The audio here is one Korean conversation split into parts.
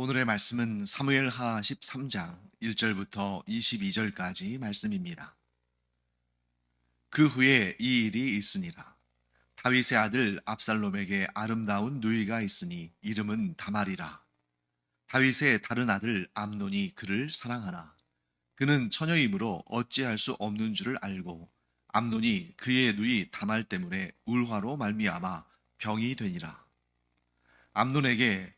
오늘의 말씀은 사무엘하 13장 1절부터 22절까지 말씀입니다. 그 후에 이 일이 있으니라. 다윗의 아들 압살롬에게 아름다운 누이가 있으니 이름은 다말이라. 다윗의 다른 아들 암논이 그를 사랑하나. 그는 처녀이므로 어찌할 수 없는 줄을 알고 암논이 그의 누이 다말 때문에 울화로 말미암아 병이 되니라. 암논에게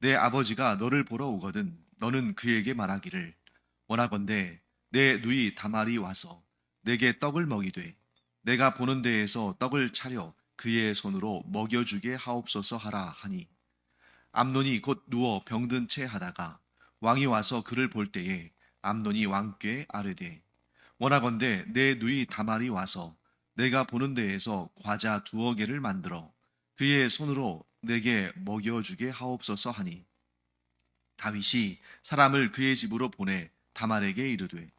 내 아버지가 너를 보러 오거든 너는 그에게 말하기를. 원하건대 내 누이 다말이 와서 내게 떡을 먹이되 내가 보는 데에서 떡을 차려 그의 손으로 먹여주게 하옵소서 하라 하니. 암논이 곧 누워 병든 채 하다가 왕이 와서 그를 볼 때에 암논이 왕께 아뢰되 원하건대 내 누이 다말이 와서 내가 보는 데에서 과자 두어 개를 만들어 그의 손으로 내게 먹여주게 하옵소서 하니 다윗이 사람을 그의 집으로 보내 다말에게 이르되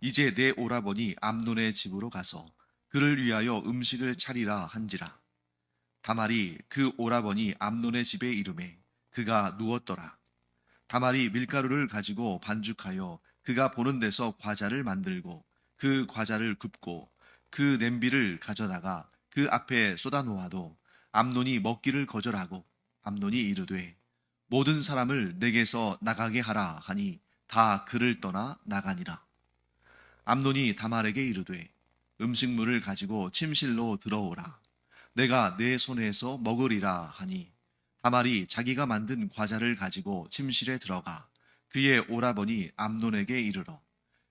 이제 내 오라버니 암논의 집으로 가서 그를 위하여 음식을 차리라 한지라. 다말이 그 오라버니 암논의 집에 이름에 그가 누웠더라. 다말이 밀가루를 가지고 반죽하여 그가 보는 데서 과자를 만들고 그 과자를 굽고 그 냄비를 가져다가 그 앞에 쏟아 놓아도 암논이 먹기를 거절하고 암논이 이르되 모든 사람을 내게서 나가게 하라 하니 다 그를 떠나 나가니라. 암논이 다말에게 이르되 음식물을 가지고 침실로 들어오라. 내가 내 손에서 먹으리라 하니 다말이 자기가 만든 과자를 가지고 침실에 들어가 그의 오라버니 암논에게 이르러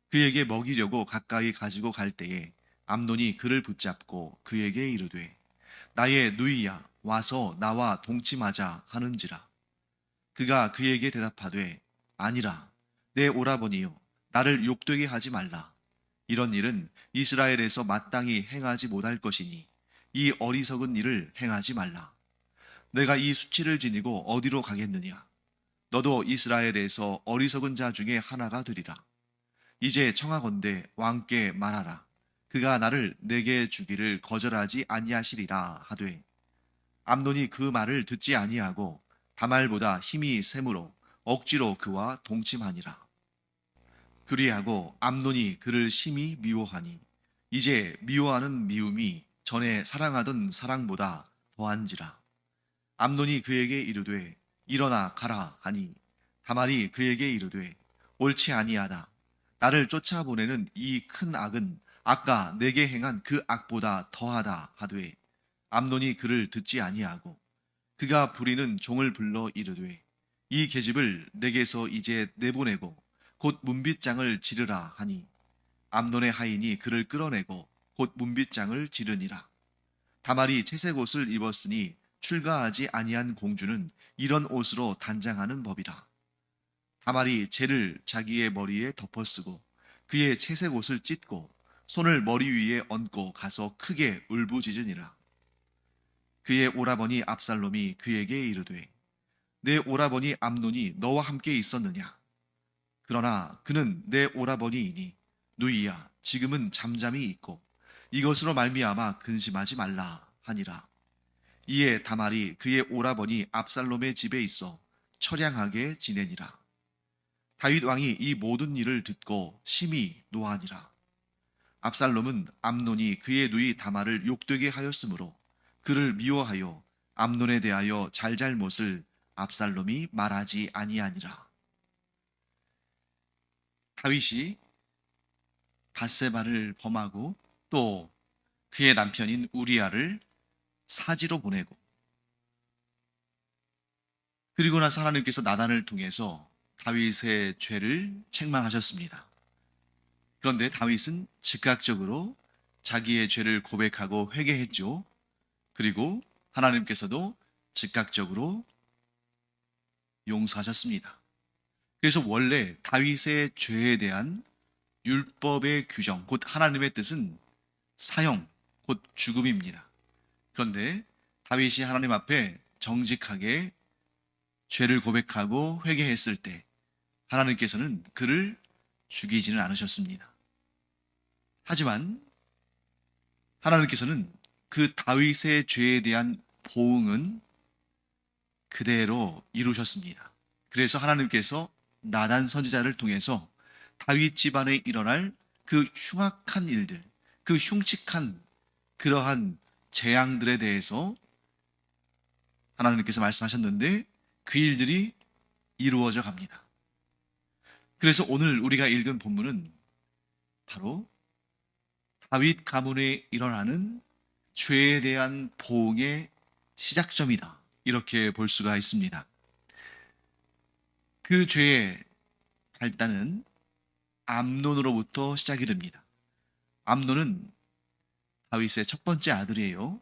그에게 먹이려고 가까이 가지고 갈 때에 암논이 그를 붙잡고 그에게 이르되 나의 누이야 와서 나와 동침하자 하는지라. 그가 그에게 대답하되 아니라 내 오라버니요 나를 욕되게 하지 말라. 이런 일은 이스라엘에서 마땅히 행하지 못할 것이니 이 어리석은 일을 행하지 말라. 내가 이 수치를 지니고 어디로 가겠느냐? 너도 이스라엘에서 어리석은 자 중에 하나가 되리라. 이제 청하건대 왕께 말하라 그가 나를 내게 주기를 거절하지 아니하시리라 하되 암논이 그 말을 듣지 아니하고 다말보다 힘이 세므로 억지로 그와 동침하니라. 그리하고 암논이 그를 심히 미워하니 이제 미워하는 미움이 전에 사랑하던 사랑보다 더한지라. 암논이 그에게 이르되 일어나 가라 하니 다말이 그에게 이르되 옳지 아니하다. 나를 쫓아보내는 이 큰 악은 아까 내게 행한 그 악보다 더하다 하되 암논이 그를 듣지 아니하고 그가 부리는 종을 불러 이르되 이 계집을 내게서 이제 내보내고 곧 문빗장을 지르라 하니 암논의 하인이 그를 끌어내고 곧 문빗장을 지르니라. 다말이 채색 옷을 입었으니 출가하지 아니한 공주는 이런 옷으로 단장하는 법이라. 다말이 재를 자기의 머리에 덮어쓰고 그의 채색 옷을 찢고 손을 머리 위에 얹고 가서 크게 울부짖으니라. 그의 오라버니 압살롬이 그에게 이르되 내 오라버니 암논이 너와 함께 있었느냐? 그러나 그는 내 오라버니이니 누이야 지금은 잠잠히 있고 이것으로 말미암아 근심하지 말라 하니라. 이에 다말이 그의 오라버니 압살롬의 집에 있어 처량하게 지내니라. 다윗 왕이 이 모든 일을 듣고 심히 노하니라 압살롬은 암논이 그의 누이 다말을 욕되게 하였으므로 그를 미워하여 암논에 대하여 잘잘못을 압살롬이 말하지 아니하니라. 다윗이 바세바를 범하고 또 그의 남편인 우리아를 사지로 보내고 그리고 나서 하나님께서 나단을 통해서 다윗의 죄를 책망하셨습니다. 그런데 다윗은 즉각적으로 자기의 죄를 고백하고 회개했죠. 그리고 하나님께서도 즉각적으로 용서하셨습니다. 그래서 원래 다윗의 죄에 대한 율법의 규정, 곧 하나님의 뜻은 사형, 곧 죽음입니다. 그런데 다윗이 하나님 앞에 정직하게 죄를 고백하고 회개했을 때 하나님께서는 그를 죽이지는 않으셨습니다. 하지만 하나님께서는 그 다윗의 죄에 대한 보응은 그대로 이루셨습니다. 그래서 하나님께서 나단 선지자를 통해서 다윗 집안에 일어날 그 흉악한 일들, 그 흉측한 그러한 재앙들에 대해서 하나님께서 말씀하셨는데 그 일들이 이루어져 갑니다. 그래서 오늘 우리가 읽은 본문은 바로 다윗 가문에 일어나는 죄에 대한 보응의 시작점이다. 이렇게 볼 수가 있습니다. 그 죄의 발단은 암논으로부터 시작이 됩니다. 암논은 다윗의 첫 번째 아들이에요.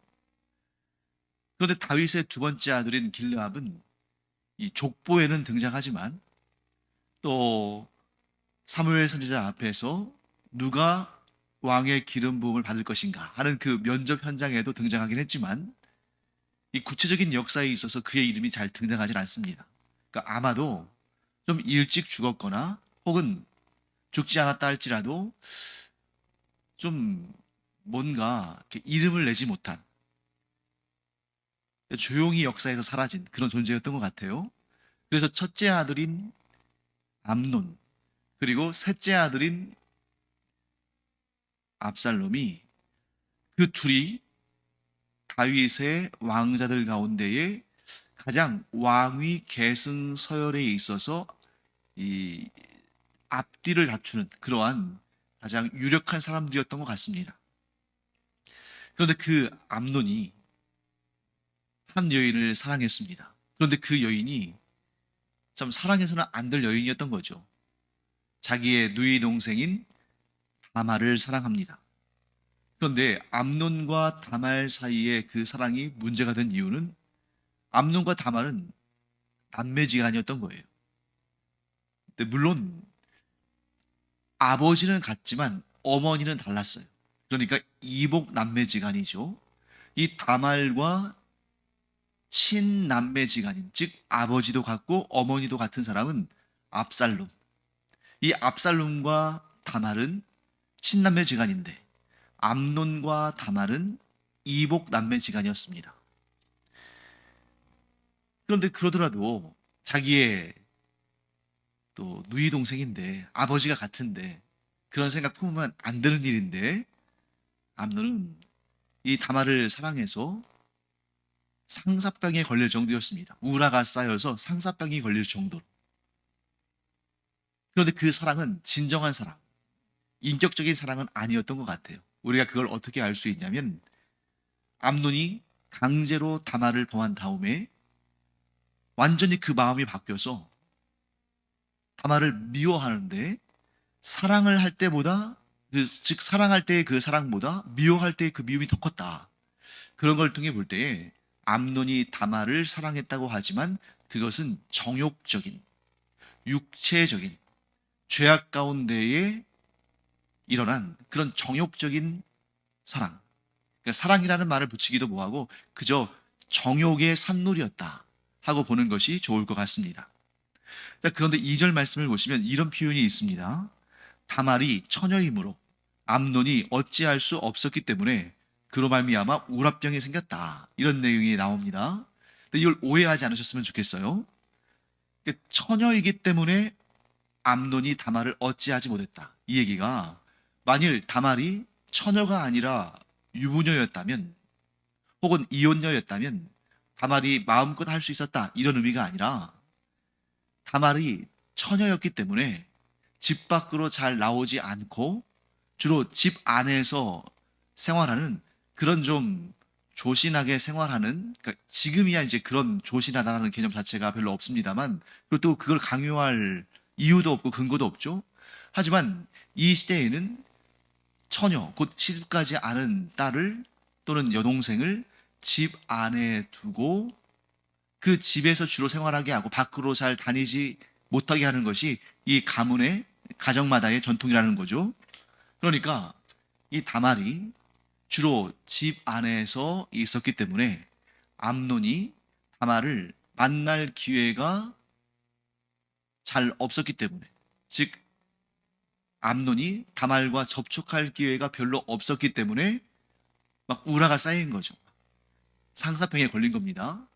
그런데 다윗의 두 번째 아들인 길르압은 이 족보에는 등장하지만 또 사무엘 선지자 앞에서 누가 왕의 기름 부음을 받을 것인가 하는 그 면접 현장에도 등장하긴 했지만 이 구체적인 역사에 있어서 그의 이름이 잘 등장하지 않습니다. 그러니까 아마도 좀 일찍 죽었거나 혹은 죽지 않았다 할지라도 좀 뭔가 이름을 내지 못한 조용히 역사에서 사라진 그런 존재였던 것 같아요. 그래서 첫째 아들인 암논 그리고 셋째 아들인 압살롬이 그 둘이 다윗의 왕자들 가운데에 가장 왕위 계승 서열에 있어서 이 앞뒤를 다투는 그러한 가장 유력한 사람들이었던 것 같습니다. 그런데 그 암론이 한 여인을 사랑했습니다. 그런데 그 여인이 참 사랑해서는 안 될 여인이었던 거죠. 자기의 누이 동생인 다말을 사랑합니다. 그런데 암론과 다말 사이의 그 사랑이 문제가 된 이유는 암론과 다말은 남매지간이었던 거예요. 근데 물론 아버지는 같지만 어머니는 달랐어요. 그러니까 이복 남매지간이죠. 이 다말과 친남매지간인 즉 아버지도 같고 어머니도 같은 사람은 압살롬. 이 압살롬과 다말은 친남매 지간인데 암논과 다말은 이복 남매 지간이었습니다. 그런데 그러더라도 자기의 또 누이 동생인데 아버지가 같은데 그런 생각 품으면 안 되는 일인데 암논은 이 다말을 사랑해서 상사병에 걸릴 정도였습니다. 우라가 쌓여서 상사병이 걸릴 정도로. 그런데 그 사랑은 진정한 사랑, 인격적인 사랑은 아니었던 것 같아요. 우리가 그걸 어떻게 알 수 있냐면 암논이 강제로 다말을 범한 다음에 완전히 그 마음이 바뀌어서 다말을 미워하는데 사랑을 할 때보다 그, 즉 사랑할 때의 그 사랑보다 미워할 때의 그 미움이 더 컸다. 그런 걸 통해 볼 때에 암논이 다말을 사랑했다고 하지만 그것은 정욕적인 육체적인 죄악 가운데에 일어난 그런 정욕적인 사랑. 그러니까 사랑이라는 말을 붙이기도 뭐하고 그저 정욕의 산물이었다 하고 보는 것이 좋을 것 같습니다. 자, 그런데 2절 말씀을 보시면 이런 표현이 있습니다. 다말이 처녀이므로 암논이 어찌할 수 없었기 때문에 그로 말미암아 우라병이 생겼다. 이런 내용이 나옵니다. 이걸 오해하지 않으셨으면 좋겠어요. 그러니까 처녀이기 때문에 암논이 다말을 어찌하지 못했다. 이 얘기가 만일 다말이 처녀가 아니라 유부녀였다면 혹은 이혼녀였다면 다말이 마음껏 할 수 있었다. 이런 의미가 아니라 다말이 처녀였기 때문에 집 밖으로 잘 나오지 않고 주로 집 안에서 생활하는 그런 좀 조신하게 생활하는 그러니까 지금이야 이제 그런 조신하다라는 개념 자체가 별로 없습니다만 그리고 또 그걸 강요할 이유도 없고 근거도 없죠. 하지만 이 시대에는 처녀 곧 시집가지 않은 딸을 또는 여동생을 집 안에 두고 그 집에서 주로 생활하게 하고 밖으로 잘 다니지 못하게 하는 것이 이 가문의 가정마다의 전통이라는 거죠. 그러니까 이 다말이 주로 집 안에서 있었기 때문에 암논이 다말을 만날 기회가 잘 없었기 때문에 즉 암논이 다말과 접촉할 기회가 별로 없었기 때문에 막 우라가 쌓인 거죠. 상사병에 걸린 겁니다.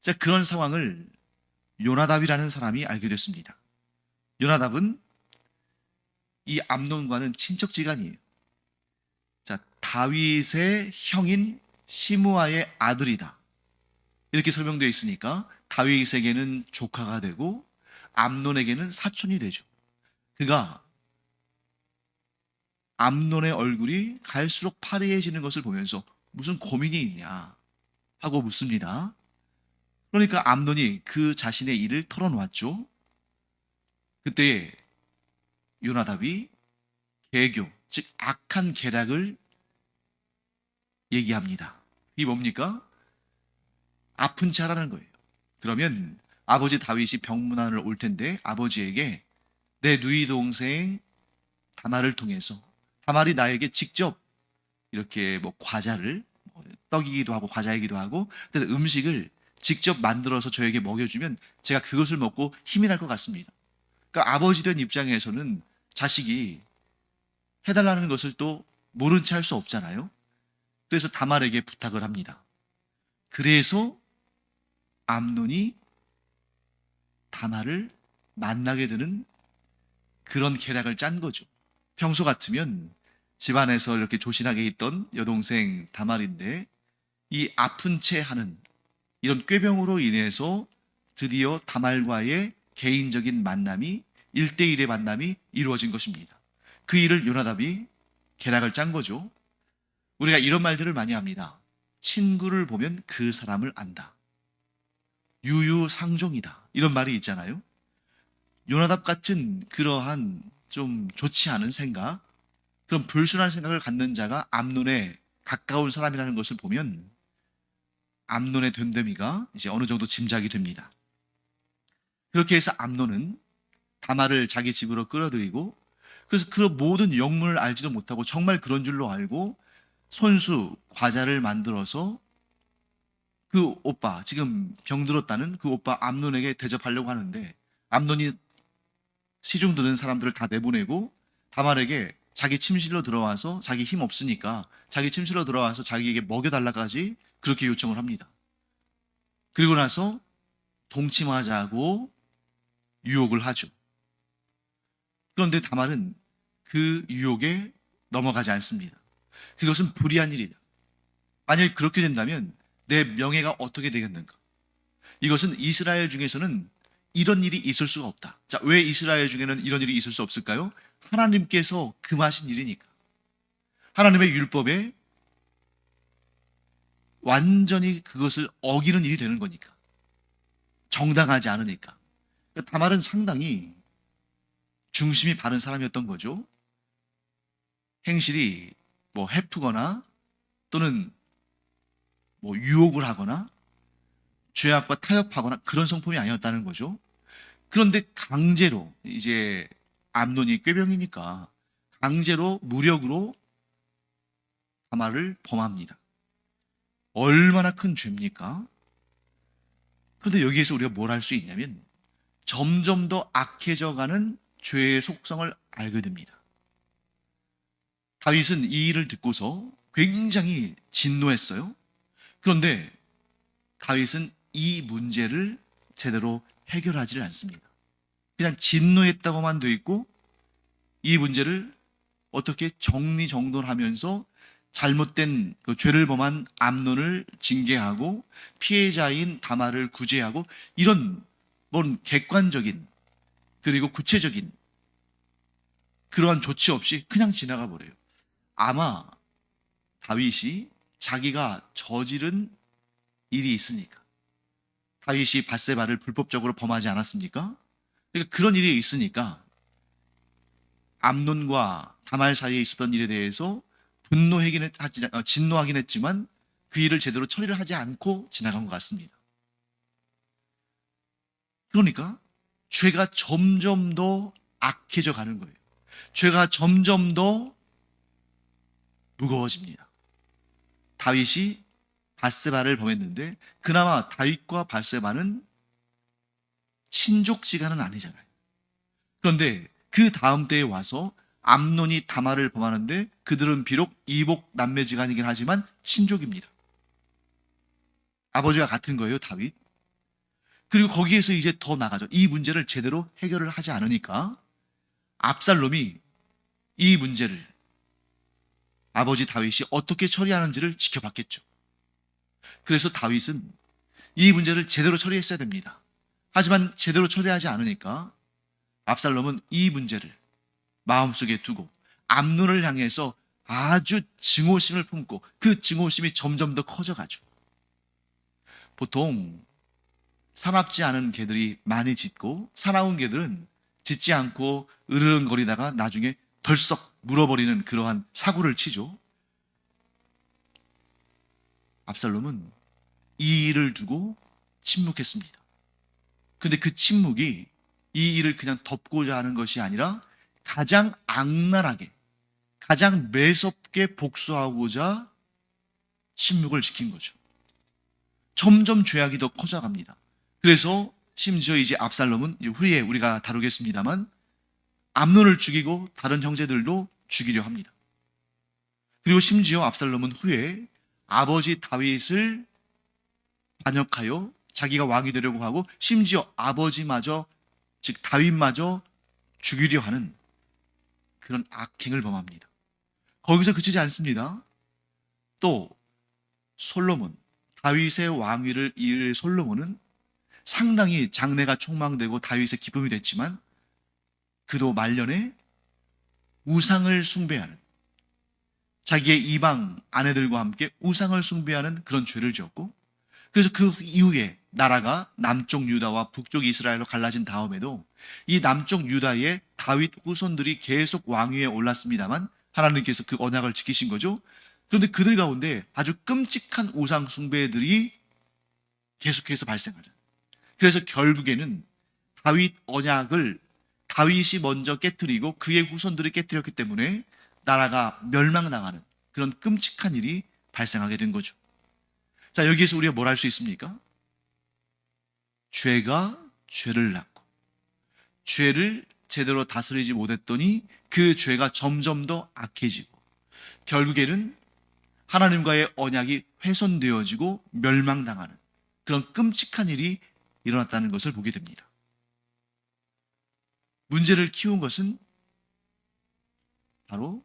자, 그런 상황을 요나답이라는 사람이 알게 됐습니다. 요나답은 이 암논과는 친척지간이에요. 자, 다윗의 형인 시므아의 아들이다. 이렇게 설명되어 있으니까 다윗에게는 조카가 되고 암논에게는 사촌이 되죠. 그가 암논의 얼굴이 갈수록 파래해지는 것을 보면서 무슨 고민이 있냐 하고 묻습니다. 그러니까 암논이 그 자신의 일을 털어놓았죠. 그때 요나답이 개교, 즉 악한 계략을 얘기합니다. 이 뭡니까? 아픈 자라는 거예요. 그러면 아버지 다윗이 병문안을 올 텐데 아버지에게 내 누이 동생 다말을 통해서 다말이 나에게 직접 이렇게 뭐 과자를 뭐 떡이기도 하고 과자이기도 하고 음식을 직접 만들어서 저에게 먹여주면 제가 그것을 먹고 힘이 날 것 같습니다. 그러니까 아버지 된 입장에서는 자식이 해달라는 것을 또 모른 채 할 수 없잖아요. 그래서 다말에게 부탁을 합니다. 그래서 암논이 다말을 만나게 되는 그런 계략을 짠 거죠. 평소 같으면 집안에서 이렇게 조신하게 있던 여동생 다말인데 이 아픈 채 하는 이런 꾀병으로 인해서 드디어 다말과의 개인적인 만남이 1대1의 만남이 이루어진 것입니다. 그 일을 요나답이 계략을 짠 거죠. 우리가 이런 말들을 많이 합니다. 친구를 보면 그 사람을 안다. 유유상종이다. 이런 말이 있잖아요. 요나답 같은 그러한 좀 좋지 않은 생각, 그런 불순한 생각을 갖는 자가 암론에 가까운 사람이라는 것을 보면 암론의 됨됨이가 이제 어느 정도 짐작이 됩니다. 그렇게 해서 암론은 다말을 자기 집으로 끌어들이고 그래서 그 모든 영문을 알지도 못하고 정말 그런 줄로 알고 손수 과자를 만들어서 그 오빠 지금 병들었다는 그 오빠 암론에게 대접하려고 하는데 암론이 시중 드는 사람들을 다 내보내고 다말에게 자기 침실로 들어와서 자기 힘 없으니까 자기 침실로 들어와서 자기에게 먹여달라까지 그렇게 요청을 합니다. 그리고 나서 동침하자고 유혹을 하죠. 그런데 다말은 그 유혹에 넘어가지 않습니다. 그것은 불의한 일이다. 만약 그렇게 된다면 내 명예가 어떻게 되겠는가? 이것은 이스라엘 중에서는 이런 일이 있을 수가 없다. 자, 왜 이스라엘 중에는 이런 일이 있을 수 없을까요? 하나님께서 금하신 일이니까. 하나님의 율법에 완전히 그것을 어기는 일이 되는 거니까. 정당하지 않으니까. 그러니까 다말은 상당히 중심이 바른 사람이었던 거죠. 행실이 뭐 해프거나 또는 뭐 유혹을 하거나 죄악과 타협하거나 그런 성품이 아니었다는 거죠. 그런데 강제로 이제 암론이 꾀병이니까 강제로 무력으로 다말을 범합니다. 얼마나 큰 죄입니까? 그런데 여기에서 우리가 뭘 할 수 있냐면 점점 더 악해져 가는 죄의 속성을 알게 됩니다. 다윗은 이 일을 듣고서 굉장히 진노했어요. 그런데 다윗은 이 문제를 제대로 해결하지를 않습니다. 그냥 진노했다고만 돼 있고 이 문제를 어떻게 정리정돈하면서 잘못된 그 죄를 범한 암론을 징계하고 피해자인 다마를 구제하고 이런 뭔 객관적인 그리고 구체적인 그러한 조치 없이 그냥 지나가 버려요. 아마 다윗이 자기가 저지른 일이 있으니까 다윗이 바세바를 불법적으로 범하지 않았습니까? 그러니까 그런 일이 있으니까 암론과 다말 사이에 있었던 일에 대해서 분노하긴 했, 어, 진노하긴 했지만 그 일을 제대로 처리를 하지 않고 지나간 것 같습니다. 그러니까 죄가 점점 더 악해져 가는 거예요. 죄가 점점 더 무거워집니다. 다윗이 바세바를 범했는데 그나마 다윗과 바세바는 친족지간은 아니잖아요. 그런데 그 다음 때에 와서 암논이 다마를 범하는데 그들은 비록 이복 남매지간이긴 하지만 친족입니다. 아버지가 같은 거예요, 다윗. 그리고 거기에서 이제 더 나가죠. 이 문제를 제대로 해결을 하지 않으니까 압살롬이 이 문제를 아버지 다윗이 어떻게 처리하는지를 지켜봤겠죠. 그래서 다윗은 이 문제를 제대로 처리했어야 됩니다. 하지만 제대로 처리하지 않으니까 압살롬은 이 문제를 마음속에 두고 암론을 향해서 아주 증오심을 품고 그 증오심이 점점 더 커져가죠. 보통 사납지 않은 개들이 많이 짖고 사나운 개들은 짖지 않고 으르렁거리다가 나중에 덜썩 물어버리는 그러한 사고를 치죠. 압살롬은 이 일을 두고 침묵했습니다. 근데 그 침묵이 이 일을 그냥 덮고자 하는 것이 아니라 가장 악랄하게, 가장 매섭게 복수하고자 침묵을 지킨 거죠. 점점 죄악이 더 커져갑니다. 그래서 심지어 이제 압살롬은 후에 우리가 다루겠습니다만 암론을 죽이고 다른 형제들도 죽이려 합니다. 그리고 심지어 압살롬은 후에 아버지 다윗을 반역하여 자기가 왕이 되려고 하고 심지어 아버지마저 즉 다윗마저 죽이려 하는 그런 악행을 범합니다. 거기서 그치지 않습니다. 또 솔로몬 다윗의 왕위를 이을 솔로몬은 상당히 장래가 촉망되고 다윗의 기쁨이 됐지만 그도 말년에 우상을 숭배하는 자기의 이방 아내들과 함께 우상을 숭배하는 그런 죄를 지었고 그래서 그 이후에 나라가 남쪽 유다와 북쪽 이스라엘로 갈라진 다음에도 이 남쪽 유다의 다윗 후손들이 계속 왕위에 올랐습니다만 하나님께서 그 언약을 지키신 거죠. 그런데 그들 가운데 아주 끔찍한 우상 숭배들이 계속해서 발생하는. 그래서 결국에는 다윗 언약을 다윗이 먼저 깨뜨리고 그의 후손들이 깨뜨렸기 때문에 나라가 멸망당하는 그런 끔찍한 일이 발생하게 된 거죠. 자, 여기에서 우리가 뭘 할 수 있습니까? 죄가 죄를 낳고, 죄를 제대로 다스리지 못했더니 그 죄가 점점 더 악해지고, 결국에는 하나님과의 언약이 훼손되어지고 멸망당하는 그런 끔찍한 일이 일어났다는 것을 보게 됩니다. 문제를 키운 것은 바로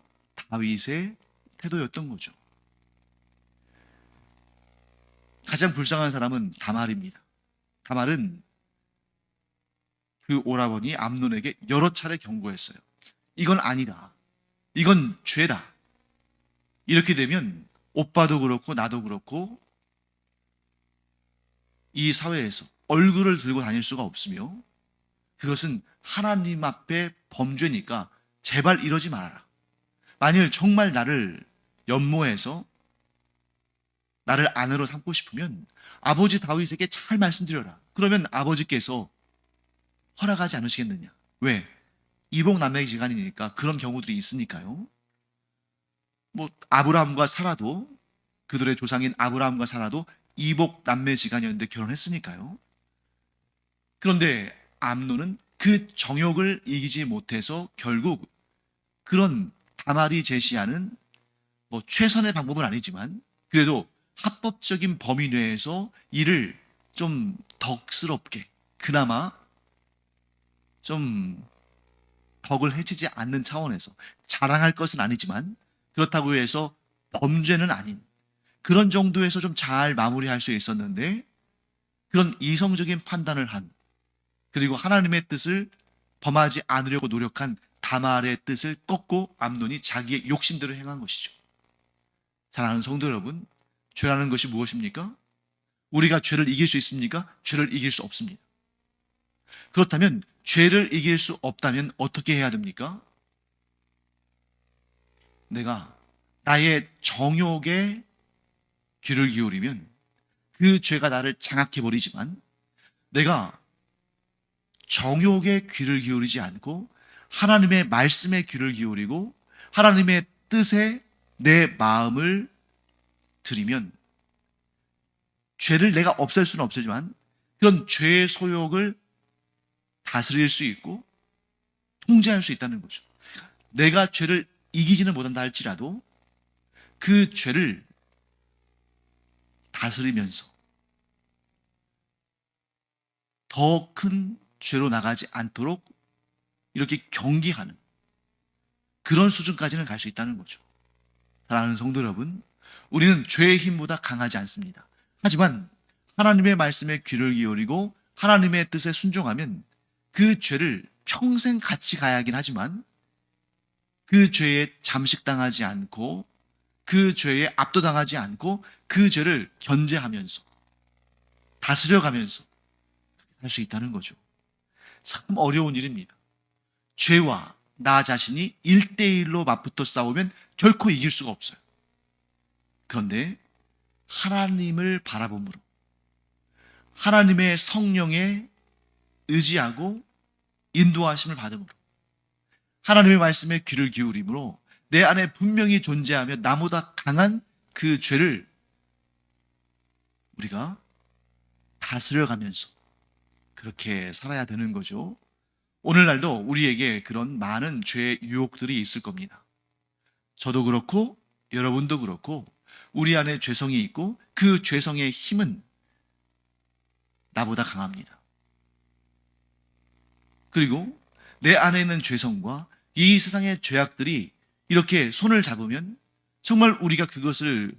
다윗의 태도였던 거죠. 가장 불쌍한 사람은 다말입니다. 다말은 그 오라버니 암논에게 여러 차례 경고했어요. 이건 아니다. 이건 죄다. 이렇게 되면 오빠도 그렇고 나도 그렇고 이 사회에서 얼굴을 들고 다닐 수가 없으며 그것은 하나님 앞에 범죄니까 제발 이러지 말아라. 만일 정말 나를 연모해서 나를 아내로 삼고 싶으면 아버지 다윗에게 잘 말씀드려라. 그러면 아버지께서 허락하지 않으시겠느냐? 왜? 이복 남매의 지간이니까 그런 경우들이 있으니까요. 뭐 아브라함과 사라도 그들의 조상인 아브라함과 사라도 이복 남매 지간이었는데 결혼했으니까요. 그런데 암노는 그 정욕을 이기지 못해서 결국 그런 다말이 제시하는 뭐 최선의 방법은 아니지만 그래도 합법적인 범위 내에서 이를 좀 덕스럽게 그나마 좀 덕을 해치지 않는 차원에서 자랑할 것은 아니지만 그렇다고 해서 범죄는 아닌 그런 정도에서 좀 잘 마무리할 수 있었는데 그런 이성적인 판단을 한 그리고 하나님의 뜻을 범하지 않으려고 노력한 다말의 뜻을 꺾고 암론이 자기의 욕심대로 행한 것이죠. 사랑하는 성도 여러분, 죄라는 것이 무엇입니까? 우리가 죄를 이길 수 있습니까? 죄를 이길 수 없습니다. 그렇다면 죄를 이길 수 없다면 어떻게 해야 됩니까? 내가 나의 정욕에 귀를 기울이면 그 죄가 나를 장악해 버리지만 내가 정욕에 귀를 기울이지 않고 하나님의 말씀에 귀를 기울이고 하나님의 뜻에 내 마음을 들이면 죄를 내가 없앨 수는 없지만 그런 죄의 소욕을 다스릴 수 있고 통제할 수 있다는 거죠. 내가 죄를 이기지는 못한다 할지라도 그 죄를 다스리면서 더 큰 죄로 나가지 않도록 이렇게 경계하는 그런 수준까지는 갈 수 있다는 거죠. 사랑하는 성도 여러분, 우리는 죄의 힘보다 강하지 않습니다. 하지만 하나님의 말씀에 귀를 기울이고 하나님의 뜻에 순종하면 그 죄를 평생 같이 가야 하긴 하지만 그 죄에 잠식당하지 않고 그 죄에 압도당하지 않고 그 죄를 견제하면서 다스려가면서 살 수 있다는 거죠. 참 어려운 일입니다. 죄와 나 자신이 일대일로 맞붙어 싸우면 결코 이길 수가 없어요. 그런데 하나님을 바라봄으로 하나님의 성령에 의지하고 인도하심을 받음으로 하나님의 말씀에 귀를 기울임으로 내 안에 분명히 존재하며 나보다 강한 그 죄를 우리가 다스려가면서 그렇게 살아야 되는 거죠. 오늘날도 우리에게 그런 많은 죄의 유혹들이 있을 겁니다. 저도 그렇고 여러분도 그렇고 우리 안에 죄성이 있고 그 죄성의 힘은 나보다 강합니다. 그리고 내 안에 있는 죄성과 이 세상의 죄악들이 이렇게 손을 잡으면 정말 우리가 그것을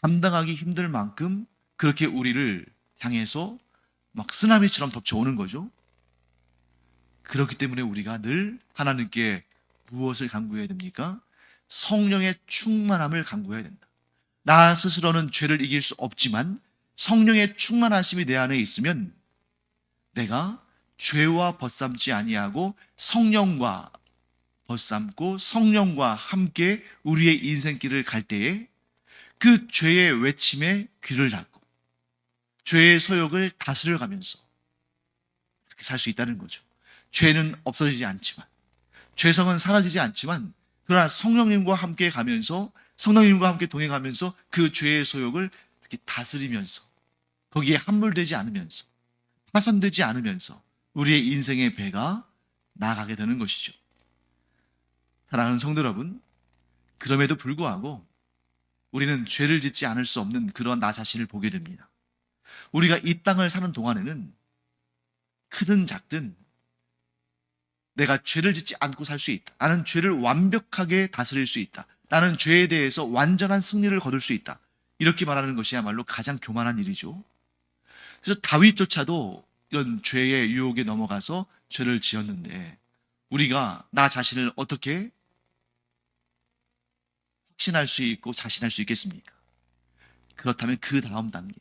감당하기 힘들 만큼 그렇게 우리를 향해서 막 쓰나미처럼 덮쳐오는 거죠. 그렇기 때문에 우리가 늘 하나님께 무엇을 간구해야 됩니까? 성령의 충만함을 간구해야 된다. 나 스스로는 죄를 이길 수 없지만 성령의 충만하심이 내 안에 있으면 내가 죄와 벗삼지 아니하고 성령과 벗삼고 성령과 함께 우리의 인생길을 갈 때에 그 죄의 외침에 귀를 닫고 죄의 소욕을 다스려 가면서 그렇게 살 수 있다는 거죠. 죄는 없어지지 않지만 죄성은 사라지지 않지만 그러나 성령님과 함께 가면서 성령님과 함께 동행하면서 그 죄의 소욕을 이렇게 다스리면서 거기에 함몰되지 않으면서 파손되지 않으면서 우리의 인생의 배가 나아가게 되는 것이죠. 사랑하는 성도 여러분, 그럼에도 불구하고 우리는 죄를 짓지 않을 수 없는 그런 나 자신을 보게 됩니다. 우리가 이 땅을 사는 동안에는 크든 작든 내가 죄를 짓지 않고 살 수 있다. 나는 죄를 완벽하게 다스릴 수 있다. 나는 죄에 대해서 완전한 승리를 거둘 수 있다. 이렇게 말하는 것이야말로 가장 교만한 일이죠. 그래서 다윗조차도 이런 죄의 유혹에 넘어가서 죄를 지었는데 우리가 나 자신을 어떻게 확신할 수 있고 자신할 수 있겠습니까? 그렇다면 그 다음 단계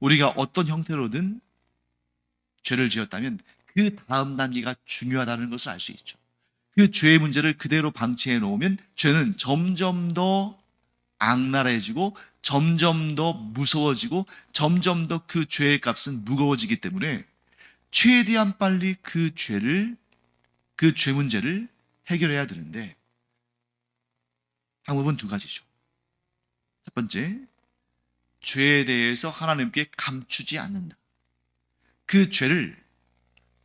우리가 어떤 형태로든 죄를 지었다면 그 다음 단계가 중요하다는 것을 알 수 있죠. 그 죄의 문제를 그대로 방치해 놓으면 죄는 점점 더 악랄해지고 점점 더 무서워지고 점점 더 그 죄의 값은 무거워지기 때문에 최대한 빨리 그 죄를 그 죄 문제를 해결해야 되는데 방법은 두 가지죠. 첫 번째, 죄에 대해서 하나님께 감추지 않는다. 그 죄를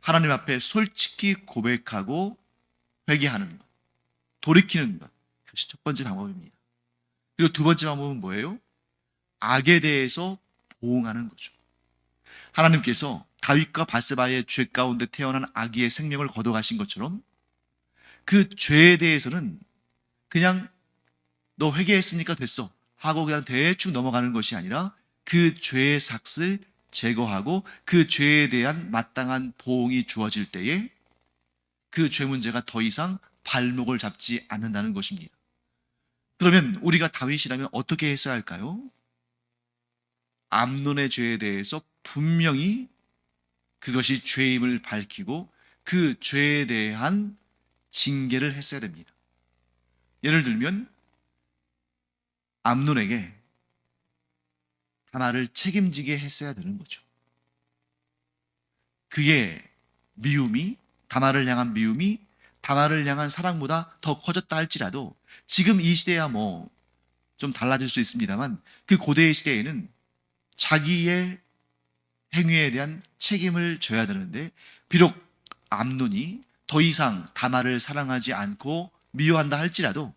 하나님 앞에 솔직히 고백하고 회개하는 것, 돌이키는 것. 그것이 첫 번째 방법입니다. 그리고 두 번째 방법은 뭐예요? 악에 대해서 보응하는 거죠. 하나님께서 다윗과 바세바의 죄 가운데 태어난 아기의 생명을 거둬가신 것처럼 그 죄에 대해서는 그냥 너 회개했으니까 됐어 하고 그냥 대충 넘어가는 것이 아니라 그 죄의 삭을 제거하고 그 죄에 대한 마땅한 보응이 주어질 때에 그 죄 문제가 더 이상 발목을 잡지 않는다는 것입니다. 그러면 우리가 다윗이라면 어떻게 했어야 할까요? 암론의 죄에 대해서 분명히 그것이 죄임을 밝히고 그 죄에 대한 징계를 했어야 됩니다. 예를 들면 암론에게 하나를 책임지게 했어야 되는 거죠. 그의 미움이 다말을 향한 미움이 다말을 향한 사랑보다 더 커졌다 할지라도 지금 이 시대야 뭐 좀 달라질 수 있습니다만 그 고대의 시대에는 자기의 행위에 대한 책임을 져야 되는데 비록 암논이 더 이상 다말을 사랑하지 않고 미워한다 할지라도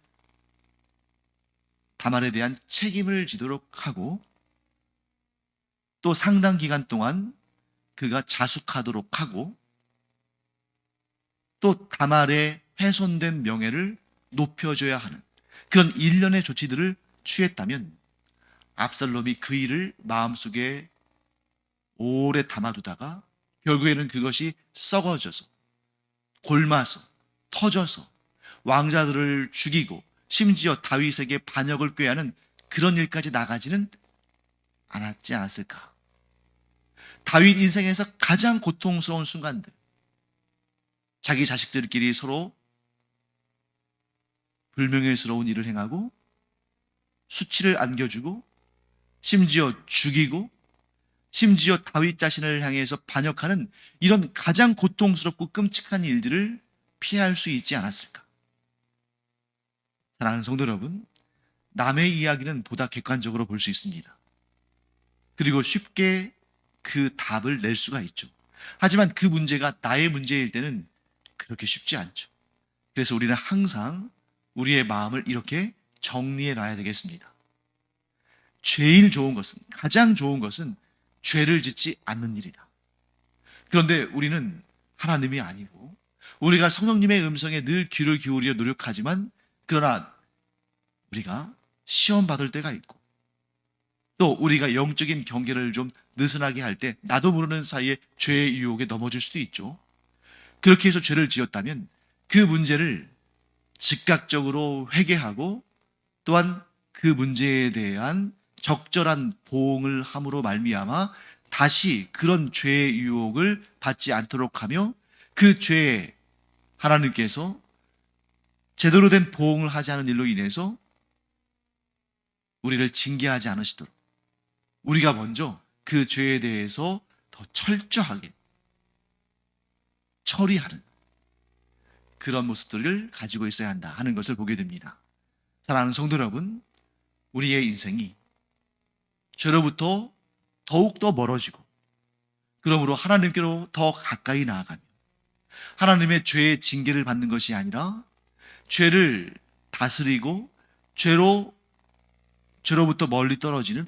다말에 대한 책임을 지도록 하고 또 상당 기간 동안 그가 자숙하도록 하고 또 다말의 훼손된 명예를 높여줘야 하는 그런 일련의 조치들을 취했다면 압살롬이 그 일을 마음속에 오래 담아두다가 결국에는 그것이 썩어져서 골마서 터져서 왕자들을 죽이고 심지어 다윗에게 반역을 꾀하는 그런 일까지 나가지는 않았지 않았을까? 다윗 인생에서 가장 고통스러운 순간들. 자기 자식들끼리 서로 불명예스러운 일을 행하고 수치를 안겨주고 심지어 죽이고 심지어 다윗 자신을 향해서 반역하는 이런 가장 고통스럽고 끔찍한 일들을 피할 수 있지 않았을까? 사랑하는 성도 여러분, 남의 이야기는 보다 객관적으로 볼 수 있습니다. 그리고 쉽게 그 답을 낼 수가 있죠. 하지만 그 문제가 나의 문제일 때는 그렇게 쉽지 않죠. 그래서 우리는 항상 우리의 마음을 이렇게 정리해 놔야 되겠습니다. 제일 좋은 것은, 가장 좋은 것은 죄를 짓지 않는 일이다. 그런데 우리는 하나님이 아니고, 우리가 성령님의 음성에 늘 귀를 기울여 노력하지만, 그러나 우리가 시험 받을 때가 있고, 또 우리가 영적인 경계를 좀 느슨하게 할 때, 나도 모르는 사이에 죄의 유혹에 넘어질 수도 있죠. 그렇게 해서 죄를 지었다면, 그 문제를 즉각적으로 회개하고, 또한 그 문제에 대한 적절한 보응을 함으로 말미암아 다시 그런 죄의 유혹을 받지 않도록 하며 그 죄에 하나님께서 제대로 된 보응을 하지 않은 일로 인해서 우리를 징계하지 않으시도록 우리가 먼저 그 죄에 대해서 더 철저하게 처리하는 그런 모습들을 가지고 있어야 한다 하는 것을 보게 됩니다. 사랑하는 성도 여러분, 우리의 인생이 죄로부터 더욱더 멀어지고 그러므로 하나님께로 더 가까이 나아가며 하나님의 죄의 징계를 받는 것이 아니라 죄를 다스리고 죄로 죄로부터 멀리 떨어지는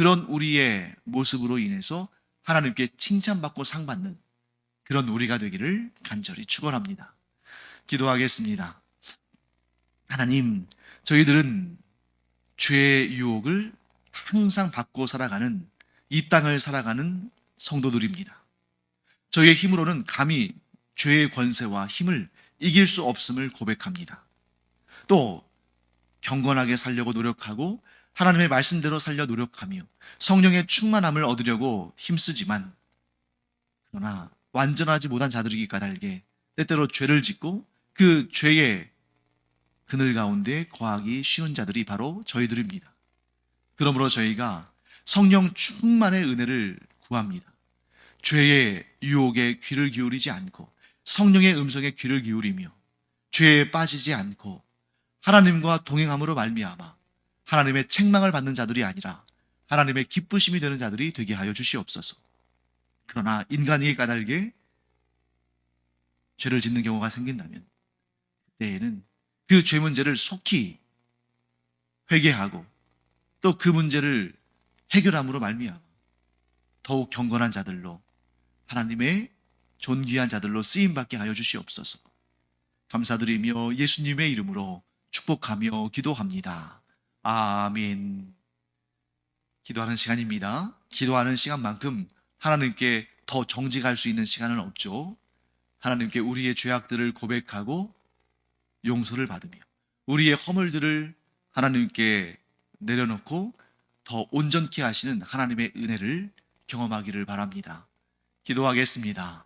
그런 우리의 모습으로 인해서 하나님께 칭찬받고 상 받는 그런 우리가 되기를 간절히 축원합니다. 기도하겠습니다. 하나님, 저희들은 죄의 유혹을 항상 받고 살아가는 이 땅을 살아가는 성도들입니다. 저희의 힘으로는 감히 죄의 권세와 힘을 이길 수 없음을 고백합니다. 또 경건하게 살려고 노력하고 하나님의 말씀대로 살려 노력하며 성령의 충만함을 얻으려고 힘쓰지만 그러나 완전하지 못한 자들이기 까닭에 때때로 죄를 짓고 그 죄의 그늘 가운데 거하기 쉬운 자들이 바로 저희들입니다. 그러므로 저희가 성령 충만의 은혜를 구합니다. 죄의 유혹에 귀를 기울이지 않고 성령의 음성에 귀를 기울이며 죄에 빠지지 않고 하나님과 동행함으로 말미암아 하나님의 책망을 받는 자들이 아니라 하나님의 기쁘심이 되는 자들이 되게 하여 주시옵소서. 그러나 인간이 까닭에 죄를 짓는 경우가 생긴다면 그때에는 그 죄 문제를 속히 회개하고 또 그 문제를 해결함으로 말미암아 더욱 경건한 자들로 하나님의 존귀한 자들로 쓰임 받게 하여 주시옵소서. 감사드리며 예수님의 이름으로 축복하며 기도합니다. 아멘. 기도하는 시간입니다. 기도하는 시간만큼 하나님께 더 정직할 수 있는 시간은 없죠. 하나님께 우리의 죄악들을 고백하고 용서를 받으며 우리의 허물들을 하나님께 내려놓고 더 온전케 하시는 하나님의 은혜를 경험하기를 바랍니다. 기도하겠습니다.